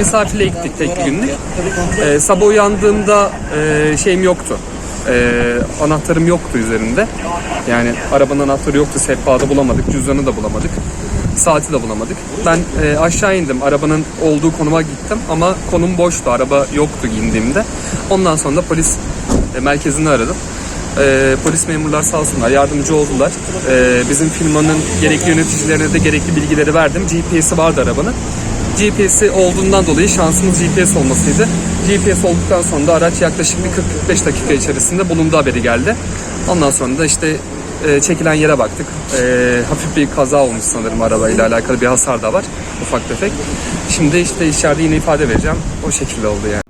Misafirle gittik tek günlük. Ee, sabah uyandığımda e, şeyim yoktu. Ee, anahtarım yoktu üzerinde. Yani arabanın anahtarı yoktu. Sehpada bulamadık. Cüzdanı da bulamadık. Saati de bulamadık. Ben e, aşağı indim. Arabanın olduğu konuma gittim ama konum boştu. Araba yoktu indiğimde. Ondan sonra da polis e, merkezini aradım. E, polis memurlar sağ olsunlar yardımcı oldular. E, bizim firmanın gerekli yöneticilerine de gerekli bilgileri verdim. GPS'i vardı arabanın. GPS'i olduğundan dolayı şansımız GPS olmasıydı. GPS olduktan sonra da araç yaklaşık bir 40-45 dakika içerisinde bulundu haberi geldi. Ondan sonra da işte e, çekilen yere baktık. E, hafif bir kaza olmuş sanırım arabayla alakalı bir hasar da var. Ufak tefek. Şimdi işte içeride yine ifade vereceğim. O şekilde oldu yani.